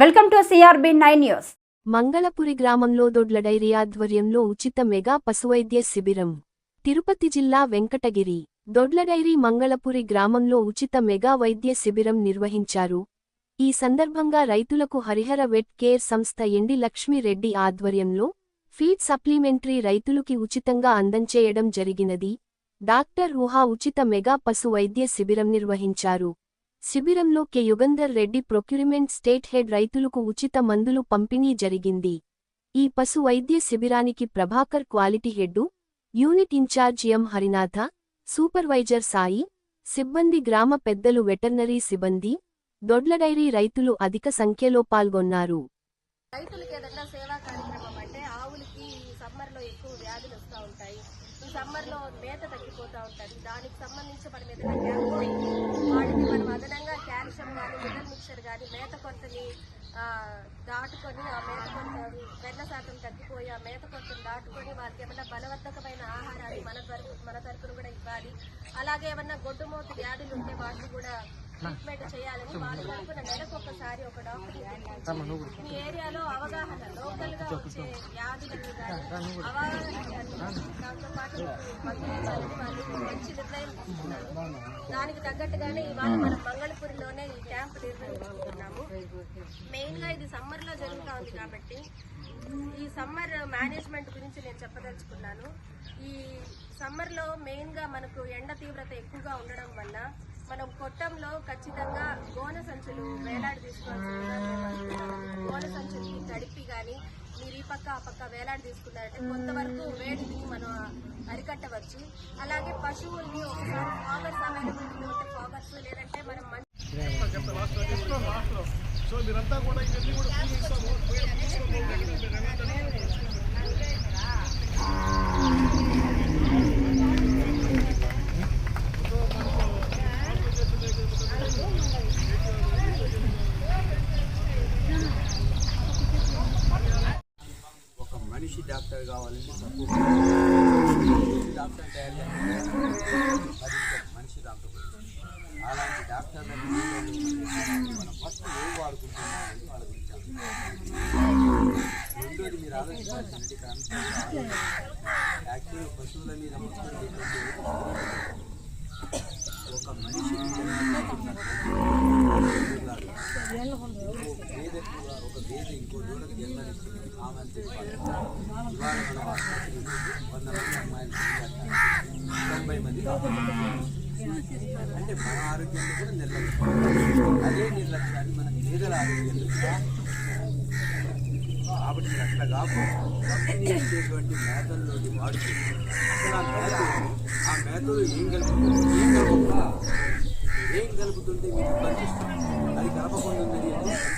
Welcome to CRB nine news. Mangalapuri గ్రామంలో Dodla dairy ఆధ్వర్యంలో ఉచిత మెగా పశువైద్య శిబిరం. తిరుపతి జిల్లా వెంకటగిరి దొడ్ల డైరీ మంగళపురి గ్రామంలో ఉచిత మెగా వైద్య శిబిరం నిర్వహించారు. ఈ సందర్భంగా రైతులకు హరిహర వెట్ కేర్ సంస్థ ఎండి లక్ష్మీరెడ్డి ఆధ్వర్యంలో ఫీడ్ సప్లిమెంటరీ రైతులకి ఉచితంగా అందంచేయడం జరిగినది. డాక్టర్ ఊహా ఉచిత మెగా పశు వైద్య శిబిరం నిర్వహించారు. శిబిరంలో K. Yugandhar Reddy procurement state head రైతులకు ఉచిత మందులు పంపిణీ జరిగింది. ఈ పశు వైద్య శిబిరానికి Prabhakar quality head unit incharge M. Harinatha supervisor Sai సిబ్బంది గ్రామ పెద్దలు వెటర్నరీ సిబ్బంది దొడ్ల డైరీ రైతులు అధిక సంఖ్యలో పాల్గొన్నారు రైతులకి ఏదైనా సేవా కార్యక్రమం అంటే ఆవులకి ఈ సమ్మర్లో ఎక్కువ వ్యాధులు వస్తూ ఉంటాయి ఈ సమ్మర్లో మేత తగ్గిపోతూ ఉంటుంది. దానికి సంబంధించి మనం ఏదైనా క్యాంప్ పెట్టి వాటికి మనం అదనంగా క్యాల్షియం కానీ మినరల్ మిక్చర్ కానీ మేత కొరతని దాటుకొని ఆ మేత కొరత వెన్న శాతం తగ్గిపోయి ఆ మేత కొరతను దాటుకొని వాళ్ళకి ఏమైనా బలవర్ధకమైన ఆహారాన్ని మన తరపు మన తరపున కూడా ఇవ్వాలి. అలాగే ఏమన్నా గొడ్డుమూత వ్యాధులు ఉంటే వాటిని కూడా ట్రీట్మెంట్ చేయాలని వాళ్ళ తరపున నెలకు ఒకసారి ఒక డాక్టర్ మీ ఏరియాలో అవగాహన లోకల్గా వచ్చే వ్యాధులని కానీ అవగాహన దాంతో పాటు వాళ్ళు మంచి నిర్ణయం తీసుకున్నారు. దానికి తగ్గట్టుగానే ఇవాళ మనం మంగళపూరిలోనే ఈ క్యాంప్ నిర్వహించుకుంటున్నాము. మెయిన్గా ఇది సమ్మర్లో జరుగుతా ఉంది కాబట్టి ఈ సమ్మర్ మేనేజ్మెంట్ గురించి నేను చెప్పదలుచుకున్నాను. ఈ సమ్మర్లో మెయిన్గా మనకు ఎండ తీవ్రత ఎక్కువగా ఉండడం వల్ల మనం కొట్టంలో ఖచ్చితంగా గోనె సంచులు వేలాడి తీసుకోవాల్సి గోనె సంచుల్ని తడిపి కానీ మీరు ఈ పక్క ఆ పక్క వేలాడి తీసుకున్నారంటే కొంతవరకు వేడిని మనం అరికట్టవచ్చు. అలాగే పశువుల్ని ఒకసారి ఫాగర్స్ అవైలబిలిటీ ఉంటే ఫాగర్స్ లేదంటే మనం మంచి సో మీరంతా కూడా ఇవన్నీ కూడా పూజిస్తాము ఒక మనిషి కావాలి తక్కువ డాక్టర్ తయారు అది మనిషి డాక్టర్ అలాంటి డాక్టర్ మనం ఫస్ట్ ఏం వాడుకుంటున్నామని అనేది వాళ్ళ గురించి రెండోది మీరు ఆలోచించాల్సినటువంటి కారణం యాక్చువల్గా పశువుల మీద మొత్తం ఒక మనిషి గేదె ఒక గేదె ఇంకో దూడకు జన్మనిస్తుంది ఆమె అంతే ఇవాళ మన ఆసుపత్రిలో వంద మంది అమ్మాయిలు తొంభై మంది అంటే మన ఆరోగ్యాన్ని కూడా నిర్లక్ష్యం అదే నిర్లక్ష్యాన్ని మన గేదెల ఆరోగ్యంలో కాబట్టి అట్లా కాకుండా కంపెనీ ఇచ్చేటువంటి మేతల్లోని వాడుతూ అసలు ఆ మేతలు ఆ మేతలు ఏం కలుపుతుంది ఏం కలపకుండా ఏం కలుపుతుంటే మీకు ఇబ్బంది ఇస్తుంది అది కలపకుండా ఉన్నది అంటే కంపెనీ శక్తులు వాళ్ళకి మీరు అడగాలి. ఈ మేత ఇంపార్టెన్స్ ఏంటి? ఏం వచ్చింది?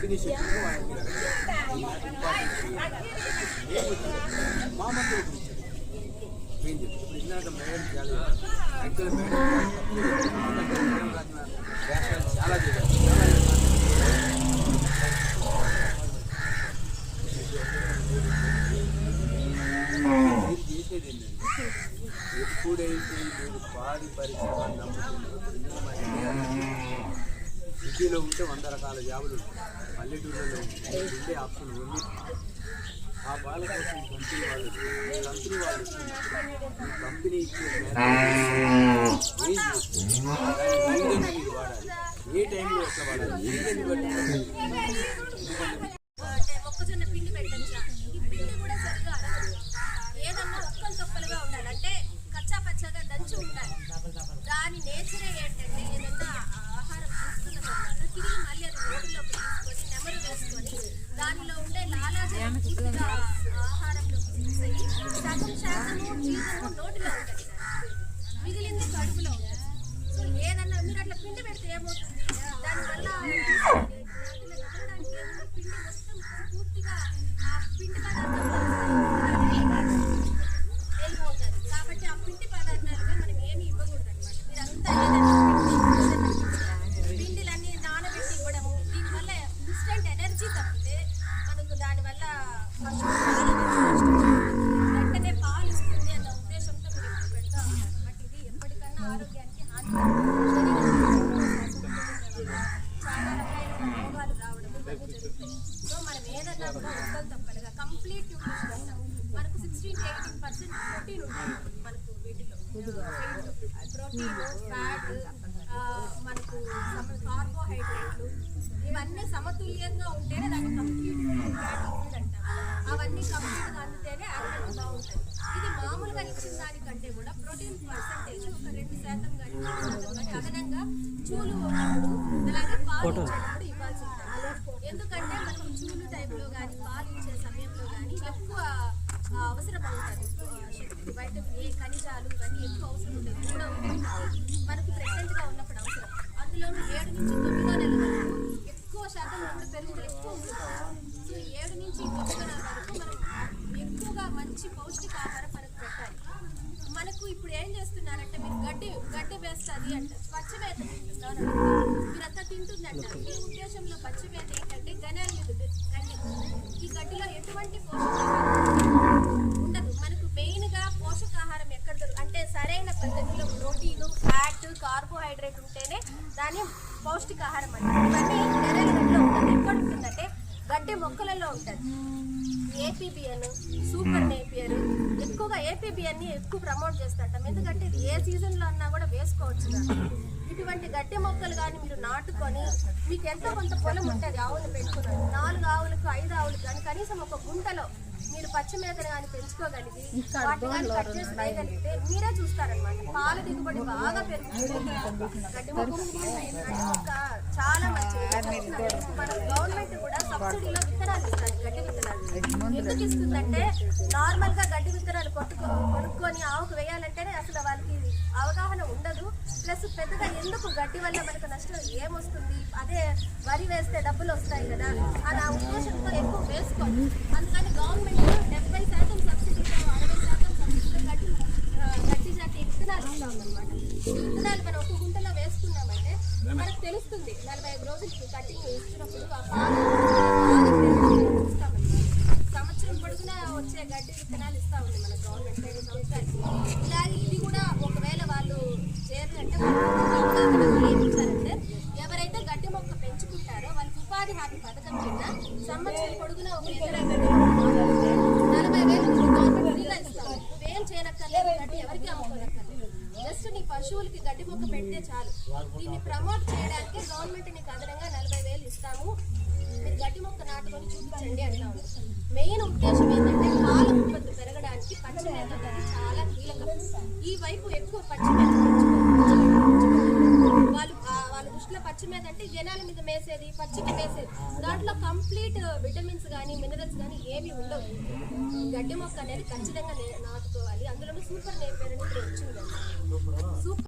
మా మందుల గురించి ఏం చెప్తారు ఇందాక మేడం చాలా యాక్చువల్ మేడం వ్యాఖ్యలు చాలా చేశారు మీరు చేసేది ఏంటంటే ఎప్పుడైతే మీరు పాడి పరిశ్రమ నమ్ముతున్నారు సిటీలో ఉంటే వంద రకాల జాబులు పల్లెటూళ్ళలో ఉంటే ఉండే ఆప్షన్ ఉంది. ఆ బాల కోసం కంపెనీ వాళ్ళు కంపెనీ వాళ్ళు కంపెనీ ఇచ్చే ఏ మీరు వాడాలి? ఏ టైంలో ఎట్లా వాడాలి? బట్టి ఎందుకంటే రోగాలు రావడం ఇవన్నీ సో మనం ఏదన్నా కూడా ఒక్కలు తప్పలుగా కంప్లీట్ న్యూట్రిషన్ మనకు సిక్స్టీన్ ఎయిటీన్ పర్సెంట్ ప్రోటీన్ ఉంటుంది మనకు వీటిలో. ప్రోటీన్ ఫ్యాట్ మనకు కార్బోహైడ్రేట్లు ఇవన్నీ సమతుల్యంగా ఉంటేనే దాన్ని కంప్లీట్ అంటాం అవన్నీ కంప్లీట్గా అందితేనే అక్కడ బాగుంటుంది. ఇది మామూలుగా ఇచ్చిన దానికంటే కూడా ప్రోటీన్ పర్సంటేజ్ ఒక రెండు శాతం కానీ అదనంగా చూలు అలాగే పాలు ఎందుకంటే మనం చూలు టైంలో కానీ పాలు ఇచ్చే సమయంలో కానీ ఎక్కువ అవసరపడతారు. శక్తి వైటమిన్ ఏ ఖనిజాలు ఇవన్నీ ఎక్కువ అవసరం ఉంటుంది కూడా ఉంటుంది మనకు ప్రెగ్నెంట్ ఉన్నప్పుడు అవసరం. అందులోనూ ఏడు నుంచి తొమ్మిదో నెలల వరకు ఎక్కువ శాతం ఉన్నప్పుడు పెరుగుదల ఎక్కువ ఉంటుంది. సో ఏడు నుంచి తొమ్మిదో నెలల వరకు మనం ఎక్కువగా మంచి పౌష్టికాహారం మనకు పెట్టాలి. మనకు ఇప్పుడు ఏం చేస్తున్నారంటే మీరు గడ్డి గడ్డి వేస్తుంది అంటే పచ్చి మేత మీ ఉద్దేశంలో పచ్చి ఏంటంటే గనాల గడ్డి ఈ గడ్డిలో ఎటువంటి పోషకాహారం ఉండదు. మనకు మెయిన్గా పోషకాహారం ఎక్కడ దొరుకు అంటే సరైన పద్ధతిలో ప్రోటీన్ ఫ్యాట్ కార్బోహైడ్రేట్ ఉంటేనే దాన్ని పౌష్టికాహారం అంటారు ఇవన్నీ గనాల గడ్డిలో ఉంటుంది ఎక్కడ ఉంటుందంటే గడ్డి మొక్కలలో ఉంటుంది. ఏపీబిఎన్ సూపర్ నేపియర్ ఎక్కువగా ఏపీబిఎన్ని ఎక్కువ ప్రమోట్ చేస్తాంటాం. ఎందుకంటే ఇది ఏ సీజన్లో అన్నా కూడా వేసుకోవచ్చు ఇటువంటి గడ్డి మొక్కలు కానీ మీరు నాటుకొని మీకు ఎంతో కొంత పొలం ఉంటుంది? ఆవులు పెట్టుకున్నారు నాలుగు ఆవులకు ఐదు ఆవులకు కానీ కనీసం ఒక గుంటలో మీరు పచ్చి మేతను కానీ పెంచుకోగలిగి వాటి కానీ కట్ చేసి వేయగలిగితే మీరే చూస్తారనమాట పాల దిగుబడి బాగా పెరుగుతుంది. గడ్డి మొక్క చాలా మంచిది. మన గవర్నమెంట్ కూడా సబ్సిడీలో విత్తనాలు ఇస్తారు. గడ్డి విత్తనాలు. ఎందుకు ఇస్తుందంటే నార్మల్గా గడ్డి విత్తనాలు కొట్టుకో కొనుక్కొని ఆవుకు వేయాలంటేనే అసలు వాళ్ళకి అవగాహన ఉండదు ప్లస్ పెద్దగా ఎందుకు గడ్డి వల్ల మనకు నష్టం ఏమొస్తుంది? అదే వరి వేస్తే డబ్బులు వస్తాయి కదా. అని ఆ ఉద్దేశంతో ఎక్కువ వేసుకోండి. అందుకని గవర్నమెంట్ డెబ్బై శాతం సబ్సిడీతో అరవై శాతం సబ్సిడీతో గడ్డి గడ్డి జాతి విత్తనాలు ఇస్తా ఉందన్నమాట విత్తనాలు మనం ఒక గుంటలో వేసుకున్నామంటే మనకు తెలుస్తుంది నలభై ఐదు రోజులకి కటింగ్ ఇస్తున్నప్పుడు ఆ పాలు పాలు చూస్తామన్నమాట సంవత్సరం పొడుగునా వచ్చే గడ్డి విత్తనాలు ఇస్తా ఉంది మన గవర్నమెంట్ ఐదు సంవత్సరాలకి ఇలాగే ఇది కూడా ఒకవేళ వాళ్ళు చేయాలంటే ఏమి ఇచ్చారంటే ఎవరైతే గడ్డి మొక్క పెంచుకుంటారో వాళ్ళకి ఉపాధి హామీ పథకం కింద సంవత్సరం పొడుగునా ఒక ఎకరా గడ్డి మొక్క నాటితే నలభై వేలు మీకు గవర్నమెంట్ ఫ్రీగా ఇస్తాం నువ్వేం చేయనక్కర్లేదు గడ్డి ఎవరికి అమ్ముకోనక్కర్లేదు జస్ట్ పశువులకి గడ్డి మొక్క పెడితే చాలు. దీన్ని ప్రమోట్ చేయడానికి గవర్నమెంట్ నీకు అదనంగా నలభై వేలు ఇస్తాము. మీరు గడ్డి మొక్క నాటుకొని చూపించండి అంటా మెయిన్ ఉద్దేశం ఏంటంటే పాల ఉత్పత్తి పెరగడానికి పచ్చి మేత చాలా కీలకం. ఈ వైపు ఎక్కువ పచ్చి మేత పెంచుకోవాలి వాళ్ళు ఆ, వాళ్ళ దృష్టిలో అంటే జనాల మీద మేసేది పచ్చిక మేసేది. దాంట్లో కంప్లీట్ విటమిన్స్ కానీ మినరల్స్ కానీ ఏమీ ఉండవు. గడ్డి మొక్క అనేది ఖచ్చితంగా నాటుకోవాలి. అందులోనూ సూపర్ నేపేర్ అని వచ్చింది. సూపర్